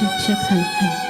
ชิ看ชิ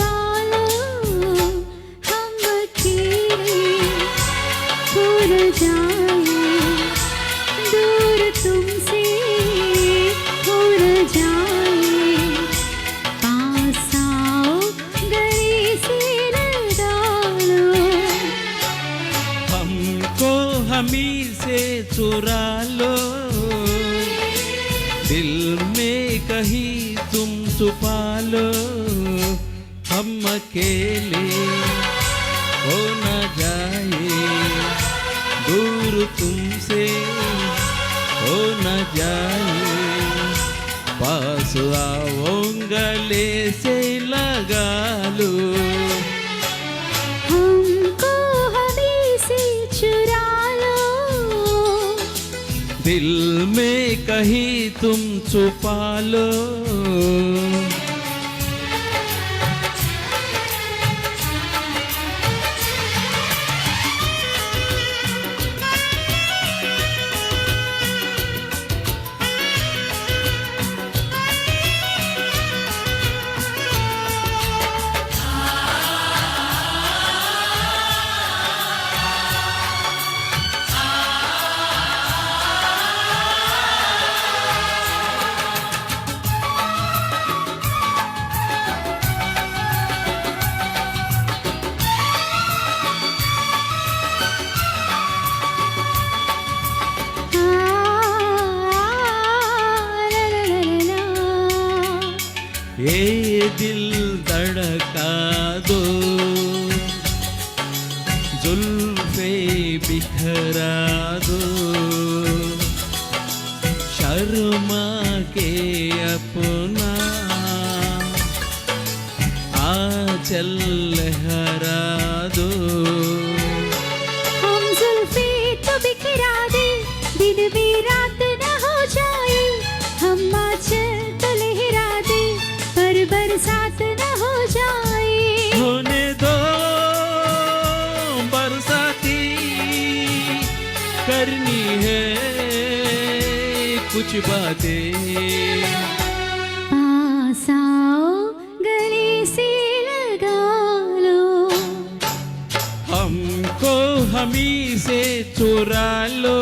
चुरा लो दिल में कहीं तुम छुपा लो हम अकेले हो न जाए दूर तुमसे हो न जाए पास आओ गले से लगा दिल में कहीं तुम छुपा लो। গো জুলফে বিখরা গো শর্মা কে আপনা আচল লহরা দো कुछ बातें। पास आओ गले से लगा लो। हमको हमी से चुरा लो।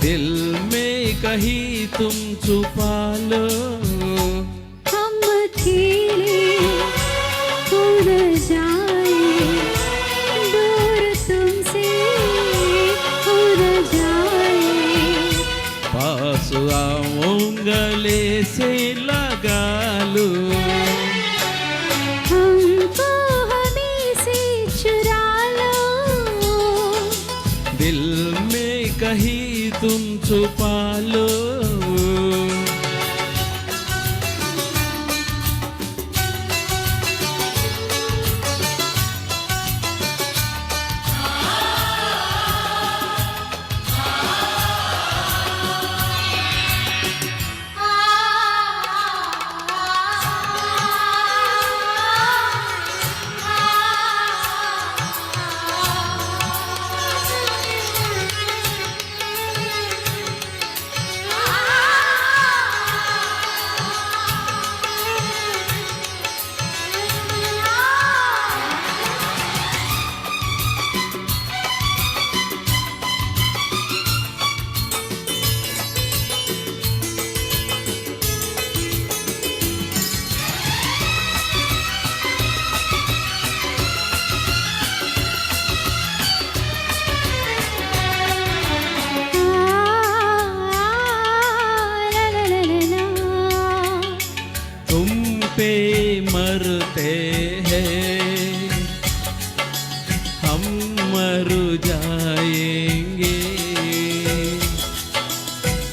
दिल में कहीं तुम छुपा लो। हम अकेले दिल में कहीं तुम छुपा लो।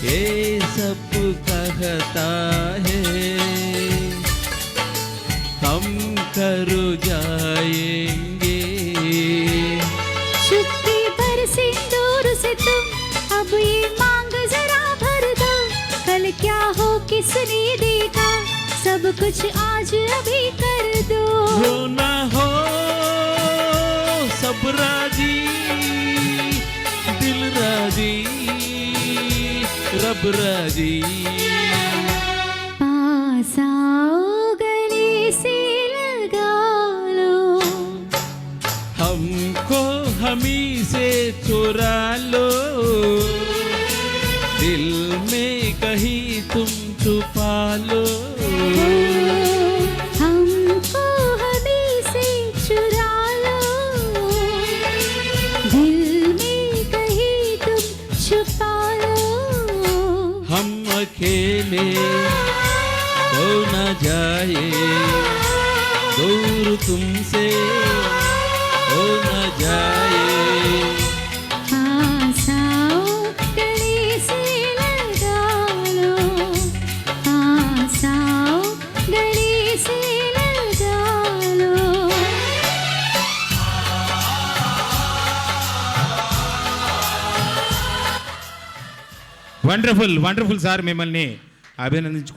ये सब कहता है। हम कर जाएँगे। शुद्धि भर सिंदूर से तुम अब ये मांग जरा भर दो। कल क्या हो किसने देखा? सब कुछ आज अभी कर दो। ना हो सब राज़ी दिल राज़ी। रब राज़ी। पास आओ से लगा लो। हमको हमी से चुरा लो। दिल में कहीं अकेले हो न जाए दूर तुमसे हो न जाए पास आओ गले से लगा लो पास आओ गले से लगा लो వండర్ఫుల్ వండర్ఫుల్ సార్ మిమ్మల్ని అభినందించుకుంటున్నాను.